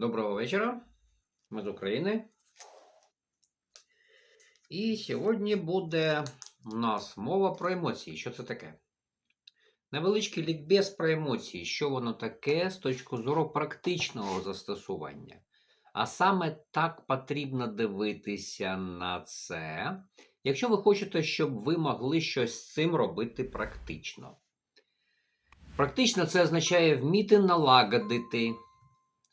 Доброго вечора. Ми з України. І сьогодні буде у нас мова про емоції. Що це таке? Невеличкий лікбез про емоції, що воно таке з точки зору практичного застосування. А саме так потрібно дивитися на це, якщо ви хочете, щоб ви могли щось з цим робити практично. Практично це означає вміти налагодити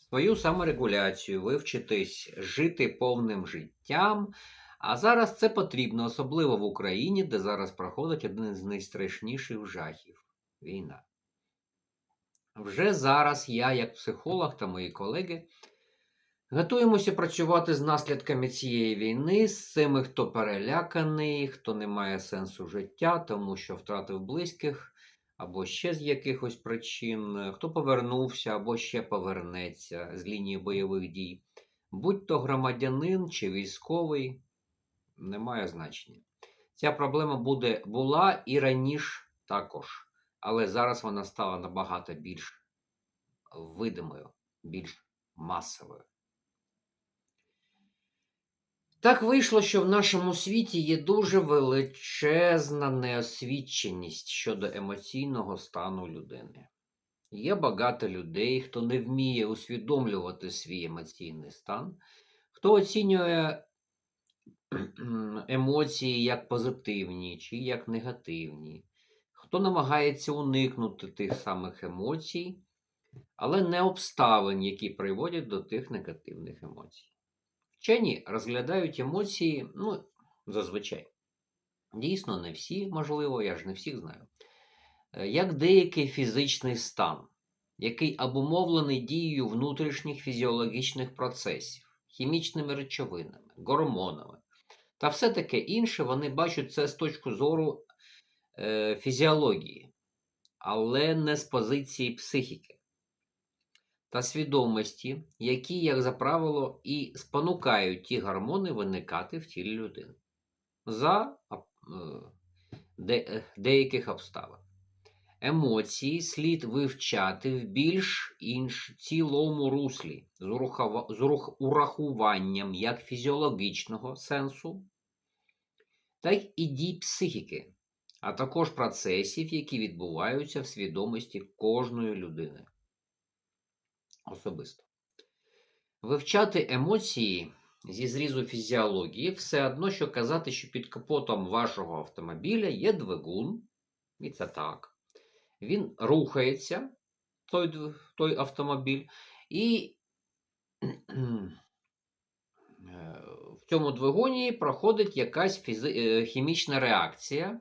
свою саморегуляцію, вивчитись жити повним життям. А зараз це потрібно, особливо в Україні, де зараз проходить один з найстрашніших жахів війна. Вже зараз я, як психолог та мої колеги, готуємося працювати з наслідками цієї війни, з цими, хто переляканий, хто не має сенсу життя, тому що втратив близьких або ще з якихось причин, хто повернувся або ще повернеться з лінії бойових дій, будь то громадянин чи військовий, не має значення. Ця проблема буде, була і раніше також, але зараз вона стала набагато більш видимою, більш масовою. Так вийшло, що в нашому світі є дуже величезна неосвіченість щодо емоційного стану людини. Є багато людей, хто не вміє усвідомлювати свій емоційний стан, хто оцінює емоції як позитивні чи як негативні, хто намагається уникнути тих самих емоцій, але не обставин, які приводять до тих негативних емоцій. Вчені розглядають емоції, ну, зазвичай. Дійсно, не всі, можливо, я ж не всіх знаю. е, Як деякий фізичний стан, який обумовлений дією внутрішніх фізіологічних процесів, хімічними речовинами, гормонами та все таке інше, вони бачать це з точки зору е, фізіології, але не з позиції психіки та свідомості, які, як за правило, і спонукають ті гормони виникати в тілі людини за е, е, деяких обставин. Емоції слід вивчати в більш інш цілому руслі з, урахува- з урух- урахуванням як фізіологічного сенсу, так і дій психіки, а також процесів, які відбуваються в свідомості кожної людини особисто. Вивчати емоції зі зрізу фізіології все одно, що казати, що під капотом вашого автомобіля є двигун, і це так. Він рухається, той, той автомобіль, і е, в цьому двигуні проходить якась фізи... е, хімічна реакція.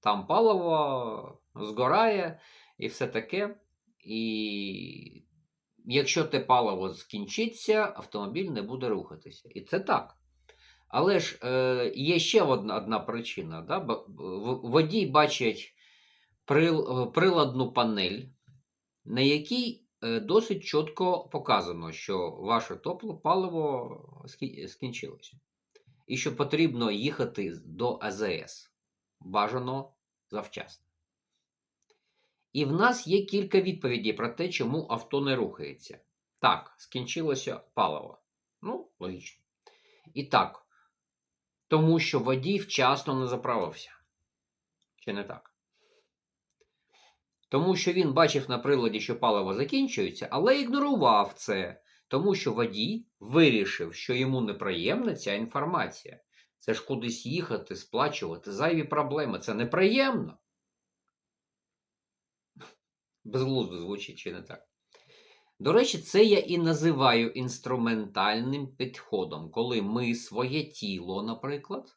Там паливо згорає і все таке. І якщо те паливо скінчиться, автомобіль не буде рухатися. І це так. Але ж е, є ще одна, одна причина. Да? Водій бачить е, приладну панель, на якій е, досить чітко показано, що ваше топло паливо скі- скінчилося. І що потрібно їхати до АЗС. Бажано завчасно. І в нас є кілька відповідей про те, чому авто не рухається. Так, скінчилося паливо. Ну, логічно. І так, тому що водій вчасно не заправився. Чи не так? Тому що він бачив на приладі, що паливо закінчується, але ігнорував це, тому що водій вирішив, що йому неприємна ця інформація. Це ж кудись їхати, сплачувати, зайві проблеми. Це неприємно. Безглуздо звучить чи не так. До речі, це я і називаю інструментальним підходом, коли ми своє тіло, наприклад,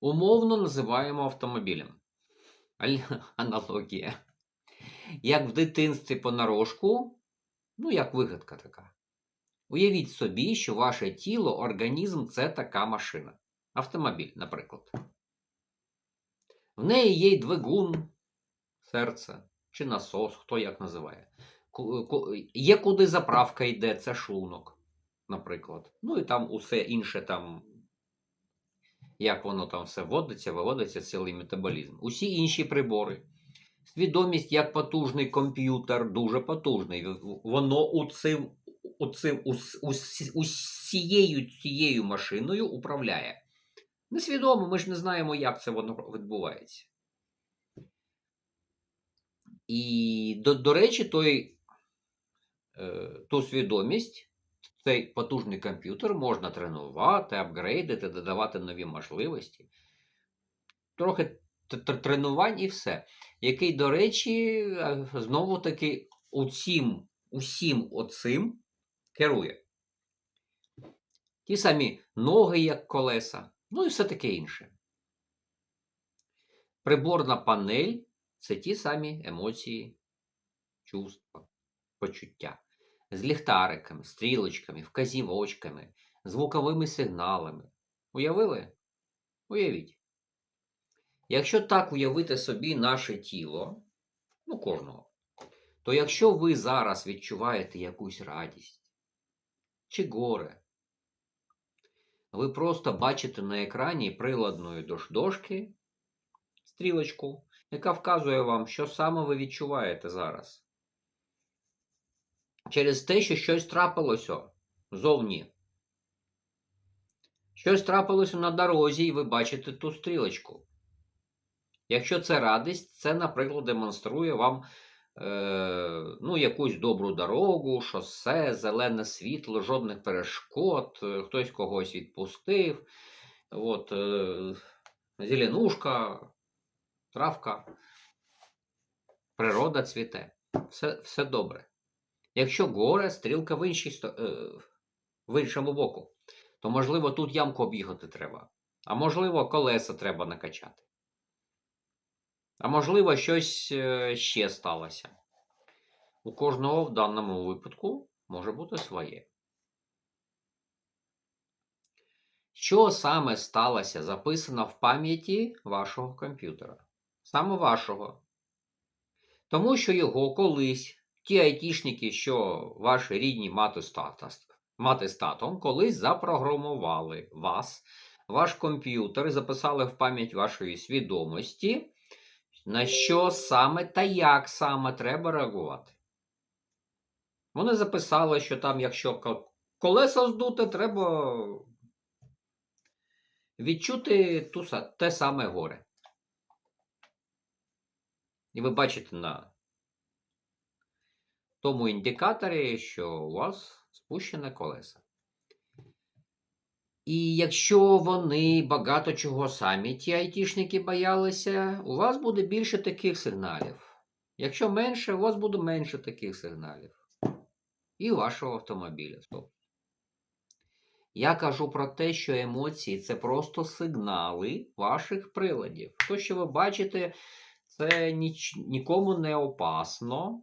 умовно називаємо автомобілем. Аналогія. Як в дитинстві понарошку, ну, як вигадка така. Уявіть собі, що ваше тіло, організм це така машина. Автомобіль, наприклад. В неї є й двигун, серце чи насос, хто як називає. Є куди заправка йде, це шлунок, наприклад. Ну і там усе інше там, як воно там все вводиться, виводиться цілий метаболізм. Усі інші прибори. Свідомість як потужний комп'ютер, дуже потужний. Воно у цим ус, усією цією машиною управляє. Несвідомо, ми ж не знаємо, як це воно відбувається. І, до, до речі, той, е, ту свідомість, цей потужний комп'ютер можна тренувати, апгрейдити, додавати нові можливості. Трохи тренувань і все. Який, до речі, е, знову таки усім, усім оцим керує. Ті самі ноги, як колеса, ну і все таке інше. Приборна панель це ті самі емоції, чувства, почуття. З ліхтариками, стрілочками, вказівочками, звуковими сигналами. Уявили? Уявіть. Якщо так уявити собі наше тіло, ну кожного, то якщо ви зараз відчуваєте якусь радість чи горе, ви просто бачите на екрані приладної дошки стрілочку, яка вказує вам, що саме ви відчуваєте зараз. Через те, що щось трапилося зовні. Щось трапилося на дорозі, і ви бачите ту стрілочку. Якщо це радість, це, наприклад, демонструє вам е, ну, якусь добру дорогу, шосе, зелене світло, жодних перешкод, е, хтось когось відпустив. От, е, зеленушка, травка, природа цвіте. Все, все добре. Якщо горе, стрілка в, іншій, е, в іншому боку, то, можливо, тут ямку об'їхати треба. А можливо, колеса треба накачати. А можливо, щось е, ще сталося. У кожного в даному випадку може бути своє. Що саме сталося, записано в пам'яті вашого комп'ютера? Саме вашого. Тому що його колись ті айтішники, що ваші рідні мати з мати татом, колись запрограмували вас, ваш комп'ютер, записали в пам'ять вашої свідомості, на що саме та як саме треба реагувати. Вони записали, що там, якщо колеса здуте, треба відчути те саме горе. І ви бачите на тому індикаторі, що у вас спущене колеса. І якщо вони багато чого самі, ті айтішники боялися, у вас буде більше таких сигналів. Якщо менше, у вас буде менше таких сигналів. І вашого автомобіля. Я кажу про те, що емоції це просто сигнали ваших приладів. То, що ви бачите, це ніч, нікому не опасно.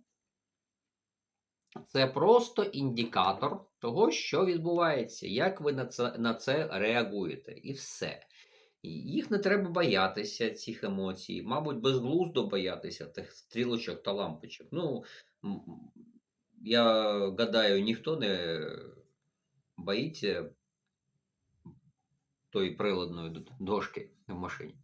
Це просто індикатор того, що відбувається, як ви на це, на це реагуєте. І все. Їх не треба боятися, цих емоцій. Мабуть, безглуздо боятися тих стрілочок та лампочок. Ну, я гадаю, ніхто не боїться тої приладної дошки в машині.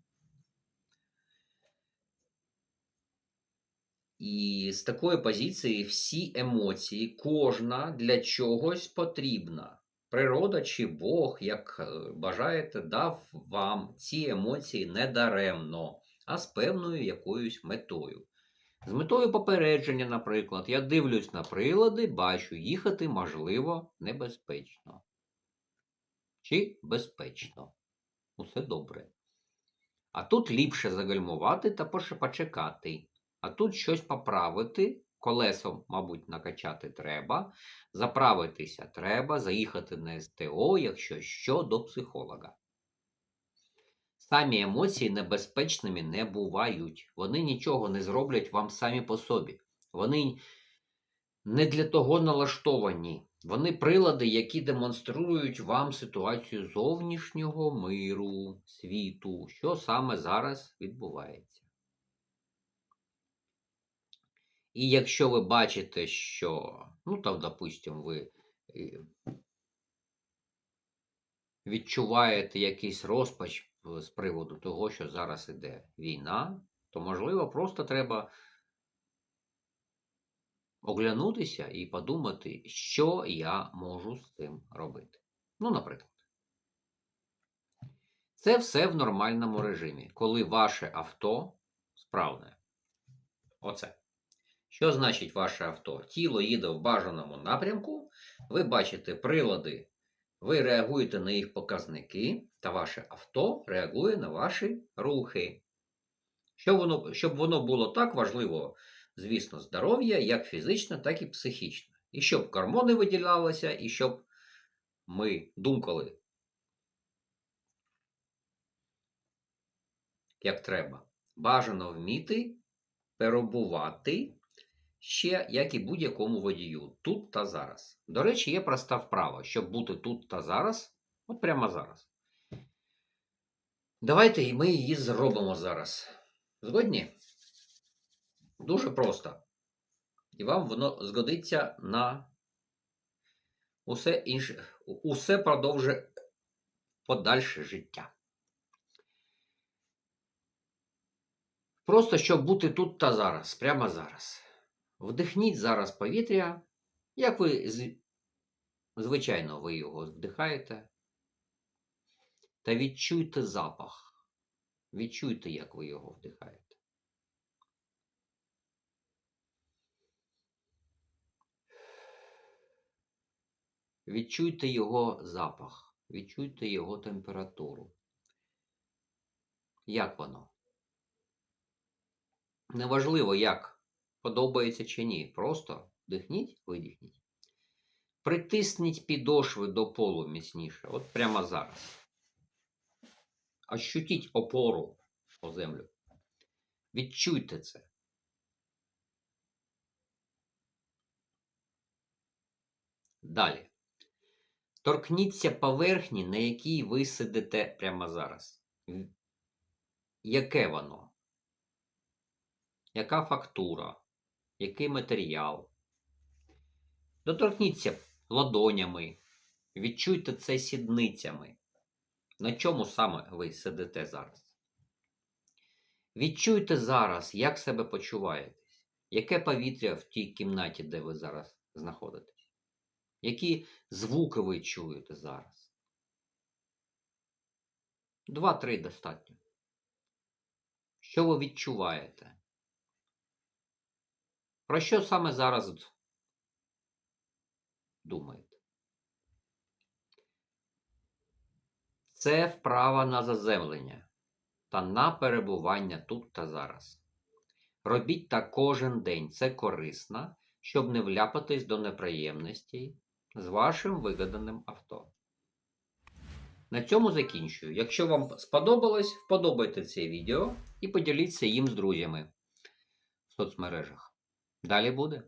І з такої позиції всі емоції, кожна для чогось потрібна. Природа чи Бог, як е, бажаєте, дав вам ці емоції не даремно, а з певною якоюсь метою. З метою попередження, наприклад, я дивлюсь на прилади, бачу, їхати можливо небезпечно. Чи безпечно. Усе добре. А тут ліпше загальмувати та почекати. А тут щось поправити, колесом, мабуть, накачати треба, заправитися треба, заїхати на СТО, якщо що, до психолога. Самі емоції небезпечними не бувають. Вони нічого не зроблять вам самі по собі. Вони не для того налаштовані. Вони прилади, які демонструють вам ситуацію зовнішнього миру, світу, що саме зараз відбувається. І якщо ви бачите, що, ну там, допустимо, ви е, відчуваєте якийсь розпач з приводу того, що зараз іде війна, то можливо просто треба оглянутися і подумати, що я можу з цим робити. Ну, наприклад. Це все в нормальному режимі, коли ваше авто справне. Оце. Що значить ваше авто? Тіло їде в бажаному напрямку, ви бачите прилади, ви реагуєте на їх показники, та ваше авто реагує на ваші рухи. Щоб воно, щоб воно було так важливо, звісно, здоров'я, як фізичне, так і психічне. І щоб гормони виділялися, і щоб ми думкали як треба. Бажано вміти перебувати ще, як і будь-якому водію, тут та зараз. До речі, є проста вправа, щоб бути тут та зараз, от прямо зараз. Давайте і ми її зробимо зараз. Згодні? Дуже просто. І вам воно згодиться на усе інше, усе продовжує подальше життя. Просто щоб бути тут та зараз, прямо зараз. Вдихніть зараз повітря, як ви звичайно ви його вдихаєте. Та відчуйте запах. Відчуйте, як ви його вдихаєте. Відчуйте його запах, відчуйте його температуру. Як воно? Неважливо, як подобається чи ні. Просто вдихніть, видихніть. Притисніть підошви до полу міцніше. От прямо зараз. Ощутіть опору о землю. Відчуйте це. Далі. Торкніться поверхні, на якій ви сидите прямо зараз. Яке воно? Яка фактура? Який матеріал? Доторкніться ладонями. Відчуйте це сідницями. На чому саме ви сидите зараз? Відчуйте зараз, як себе почуваєтесь. Яке повітря в тій кімнаті, де ви зараз знаходитесь? Які звуки ви чуєте зараз? Два-три достатньо. Що ви відчуваєте? Про що саме зараз думаєте? Це вправа на заземлення та на перебування тут та зараз. Робіть так кожен день. Це корисно, щоб не вляпатись до неприємностей з вашим вигаданим авто. На цьому закінчую. Якщо вам сподобалось, вподобайте це відео і поділіться їм з друзями в соцмережах. Далі буде.